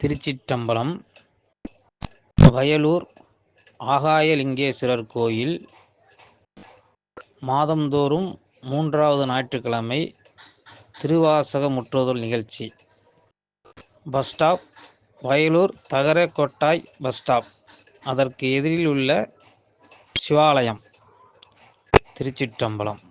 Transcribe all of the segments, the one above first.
திருச்சிற்றம்பலம் வயலூர் ஆகாயலிங்கேஸ்வரர் கோயில் மாதந்தோறும் மூன்றாவது ஞாயிற்றுக்கிழமை திருவாசக முற்றுதல் நிகழ்ச்சி. பஸ் ஸ்டாப் வயலூர் தகரக்கொட்டாய் பஸ் ஸ்டாப். அதற்கு எதிரில் உள்ள சிவாலயம் திருச்சிற்றம்பலம்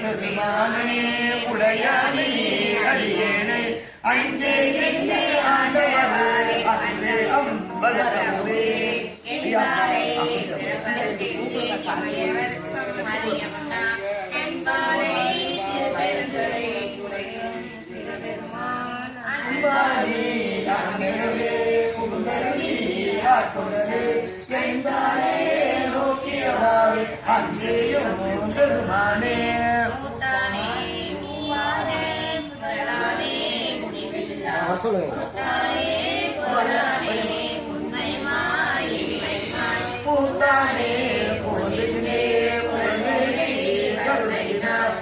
பெருமானே உடையானை அடியேனை அஞ்சே ஆட்கொண்டது என்பாரே நோக்கியவாறு அன்றேயும் பெருமானே பூத்தானே போலினே பொருளே கருணையினார்.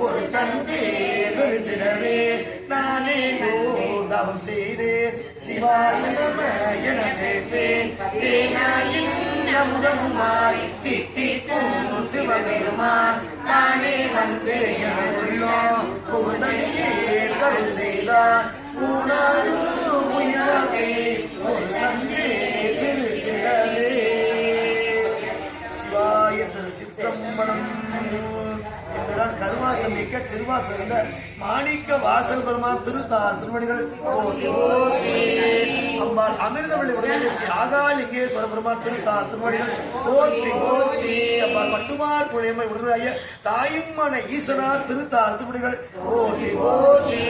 ஒரு தந்தே விருந்திடவே நானே யோதம் செய்தேன் சிவாய என கேட்பேன் தேனாயின் அமுதமுமாய் தித்திக்கும் சிவபெருமான் தானே வந்து எனக்குள்ளோம் கருள் செய்தார் ஒரு வாசம் மிக்க திருவாசம் மாணிக்க வாசல் பெருமான் திருத்தா திருமணிகள். போற்றி அம்பாள் அமிர்தவள்ளி உடனே ஆகாலிங்கேஸ்வர பெருமான் திருத்தா திருமணிகள். போற்றி போற்றி. அம்பாள் பட்டுமார் புழையமை உடனே தாயுமான ஈஸ்வரார் திருத்தா திருமணிகள். போற்றி போற்றி.